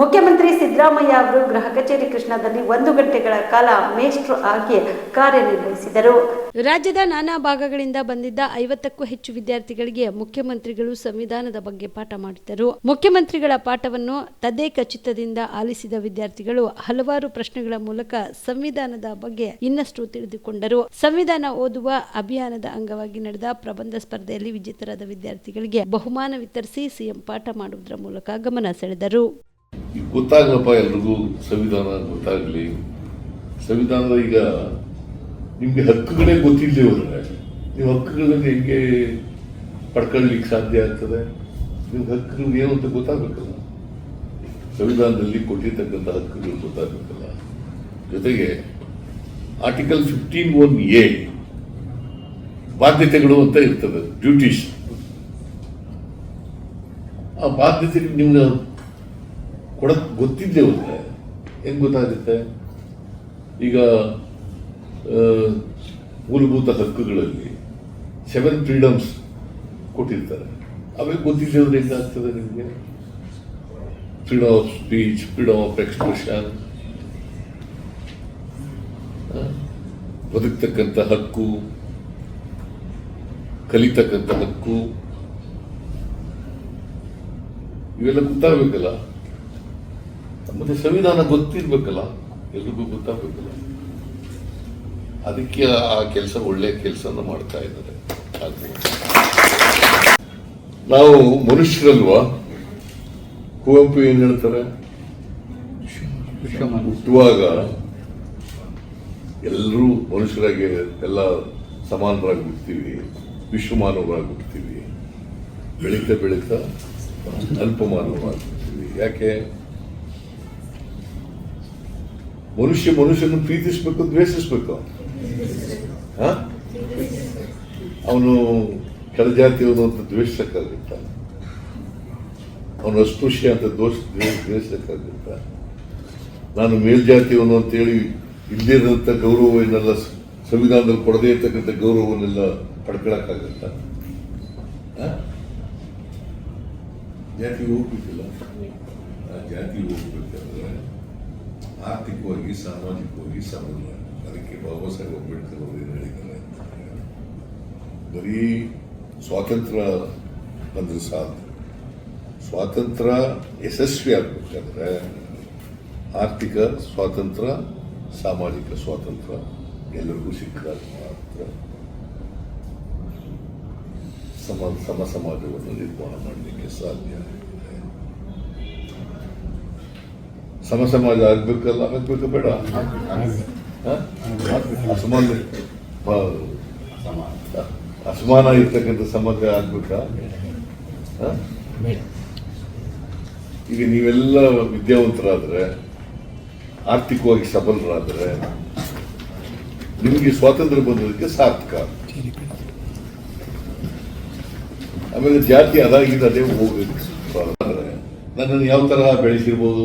ಮುಖ್ಯಮಂತ್ರಿ ಸಿದ್ದರಾಮಯ್ಯ ಅವರು ಗೃಹ ಕಚೇರಿ ಕೃಷ್ಣದಲ್ಲಿ ಒಂದು ಗಂಟೆಗಳ ಕಾಲ ಮೇಷ್ಟ್ರು ಆಗಿ ಕಾರ್ಯನಿರ್ವಹಿಸಿದರು. ರಾಜ್ಯದ ನಾನಾ ಭಾಗಗಳಿಂದ ಬಂದಿದ್ದ ಐವತ್ತಕ್ಕೂ ಹೆಚ್ಚು ವಿದ್ಯಾರ್ಥಿಗಳಿಗೆ ಮುಖ್ಯಮಂತ್ರಿಗಳು ಸಂವಿಧಾನದ ಬಗ್ಗೆ ಪಾಠ ಮಾಡಿದ್ದರು. ಮುಖ್ಯಮಂತ್ರಿಗಳ ಪಾಠವನ್ನು ತದೇಕ ಚಿತ್ತದಿಂದ ಆಲಿಸಿದ ವಿದ್ಯಾರ್ಥಿಗಳು ಹಲವಾರು ಪ್ರಶ್ನೆಗಳ ಮೂಲಕ ಸಂವಿಧಾನದ ಬಗ್ಗೆ ಇನ್ನಷ್ಟು ತಿಳಿದುಕೊಂಡರು. ಸಂವಿಧಾನ ಓದುವ ಅಭಿಯಾನದ ಅಂಗವಾಗಿ ನಡೆದ ಪ್ರಬಂಧ ಸ್ಪರ್ಧೆಯಲ್ಲಿ ವಿಜೇತರಾದ ವಿದ್ಯಾರ್ಥಿಗಳಿಗೆ ಬಹುಮಾನ ವಿತರಿಸಿ ಸಿಎಂ ಪಾಠ ಮಾಡುವುದರ ಮೂಲಕ ಗಮನ ಸೆಳೆದರು. ಈಗ ಗೊತ್ತಾಗಲಪ್ಪ ಎಲ್ರಿಗೂ ಸಂವಿಧಾನ ಗೊತ್ತಾಗಲಿ. ಸಂವಿಧಾನದ ಈಗ ನಿಮಗೆ ಹಕ್ಕುಗಳೇ ಗೊತ್ತಿಲ್ಲದೆ ಹೋದ್ರೆ ನೀವು ಹಕ್ಕುಗಳನ್ನು ಹೆಂಗೆ ಪಡ್ಕೊಳ್ಳಿಕ್ಕೆ ಸಾಧ್ಯ ಆಗ್ತದೆ? ನಿಮ್ಗೆ ಹಕ್ಕುಗಳು ಏನು ಅಂತ ಗೊತ್ತಾಗಬೇಕಲ್ಲ. ಸಂವಿಧಾನದಲ್ಲಿ ಕೊಟ್ಟಿರ್ತಕ್ಕಂಥ ಹಕ್ಕುಗಳು ಗೊತ್ತಾಗಬೇಕಲ್ಲ. ಜೊತೆಗೆ ಆರ್ಟಿಕಲ್ ಫಿಫ್ಟೀನ್ ಒನ್ ಎ ಬಾಧ್ಯತೆಗಳು ಅಂತ ಇರ್ತದೆ ಡ್ಯೂಟೀಸ್ ಆ ಬಾಧ್ಯತೆ ನಿಮ್ಗೆ ಕೊಡಕ್ ಗೊತ್ತಿದ್ದೇ ಹೋದ್ರೆ ಹೆಂಗ್ ಗೊತ್ತಾಗುತ್ತೆ? ಈಗ ಮೂಲಭೂತ ಹಕ್ಕುಗಳಲ್ಲಿ ಸೆವೆನ್ ಫ್ರೀಡಮ್ಸ್ ಕೊಟ್ಟಿರ್ತಾರೆ. ಅವೇ ಗೊತ್ತಿದ್ದೇ ಹೋದ್ರೆ ಹೆಂಗಾಗ್ತದೆ ನಿಮಗೆ? Freedom of speech freedom of expression ಬದುಕ್ತಕ್ಕಂಥ ಹಕ್ಕು, ಕಲಿತಕ್ಕಂಥ ಹಕ್ಕು, ಇವೆಲ್ಲ ಗೊತ್ತಾಗಬೇಕಲ್ಲ? ಮತ್ತೆ ಸಂವಿಧಾನ ಗೊತ್ತಿರ್ಬೇಕಲ್ಲ, ಎಲ್ರಿಗೂ ಗೊತ್ತಾಗಬೇಕಲ್ಲ. ಅದಕ್ಕೆ ಆ ಕೆಲಸ ಒಳ್ಳೆ ಕೆಲಸನ ಮಾಡ್ತಾ ಇದ್ದಾರೆ. ನಾವು ಮನುಷ್ಯರಲ್ವಾ? ಕುವೆಂಪು ಏನ್ ಹೇಳ್ತಾರೆ? ಹುಟ್ಟುವಾಗ ಎಲ್ಲರೂ ಮನುಷ್ಯರಾಗಿ ಎಲ್ಲ ಸಮಾನರಾಗಿ ಹುಡ್ತೀವಿ ವಿಶ್ವಮಾನವರಾಗಿ ಹುಡ್ತೀವಿ ಬೆಳೀತಾ ಬೆಳೀತಾ ಅಲ್ಪಮಾನವರಾಗಿ ಹುಡ್ತೀವಿ ಯಾಕೆ? ಮನುಷ್ಯ ಮನುಷ್ಯನ ಪ್ರೀತಿಸ್ಬೇಕು, ದ್ವೇಷಿಸ್ಬೇಕು. ಅವನು ಕೆಳಜಾತಿಯವನು ಅಂತ ದ್ವೇಷಕ್ಕಾಗುತ್ತ ಅವನು ಅಸ್ಪೃಶ್ಯ ಅಂತ ದೋಷ ದ್ವೇಷಕ್ಕಾಗುತ್ತ ನಾನು ಮೇಲ್ಜಾತಿಯವನು ಅಂತೇಳಿ ಇಲ್ಲದಿರೋಂಥ ಗೌರವವನ್ನೆಲ್ಲ ಸಂವಿಧಾನದಲ್ಲಿ ಕೊಡದೇ ಇರ್ತಕ್ಕಂಥ ಗೌರವವನ್ನೆಲ್ಲ ಪಡ್ಕೊಳಕ್ಕಾಗತ್ತ? ಜಾತಿ ಹೋಗ್ಬೇಕಿಲ್ಲ. ಆ ಜಾತಿ ಹೋಗ್ಬೇಕಾದ್ರೆ ಆರ್ಥಿಕವಾಗಿ ಸಾಮಾಜಿಕವಾಗಿ ಸಮಲ್ಲ ಅದಕ್ಕೆ ಬಾಬಾ ಸಾಹೇಬ್ ಅಂಬೇಡ್ಕರ್ ಅವರು ಏನು ಹೇಳಿದ್ದಾರೆ ಬರೀ ಸ್ವಾತಂತ್ರ್ಯ ಅಂದ್ರೆ ಸಾಧ್ಯ ಸ್ವಾತಂತ್ರ್ಯ ಯಶಸ್ವಿ ಆಗ್ಬೇಕಾದ್ರೆ ಆರ್ಥಿಕ ಸ್ವಾತಂತ್ರ್ಯ ಸಾಮಾಜಿಕ ಸ್ವಾತಂತ್ರ್ಯ ಎಲ್ಲರಿಗೂ ಸಿಕ್ಕಿದಾಗ ಮಾತ್ರ ಸಮ ಸಮ ಸಮಾಜವನ್ನು ನಿರ್ಮಾಣ ಮಾಡಲಿಕ್ಕೆ ಸಾಧ್ಯ ಸಮ ಸಮಾಜ ಆಗ್ಬೇಕಲ್ಲ ಆಗ್ಬೇಕು ಬೇಡ? ಅಸಮಾನ? ಅಸಮಾನ ಇರ್ತಕ್ಕಂಥ ಸಮಾಜ ಆಗ್ಬೇಕಾ? ಈಗ ನೀವೆಲ್ಲ ವಿದ್ಯಾವಂತರಾದ್ರೆ ಆರ್ಥಿಕವಾಗಿ ಸಬಲರಾದ್ರೆ ನಿಮಗೆ ಸ್ವಾತಂತ್ರ್ಯ ಬಂದದಕ್ಕೆ ಸಾರ್ಥಕ ಆಮೇಲೆ ಜಾತಿ ಅದಾಗಿದೆ ಅದೇ ಹೋಗ್ಬೇಕು ನನ್ನನ್ನು ಯಾವ ತರಹ ಬೆಳೆಸಿರ್ಬೋದು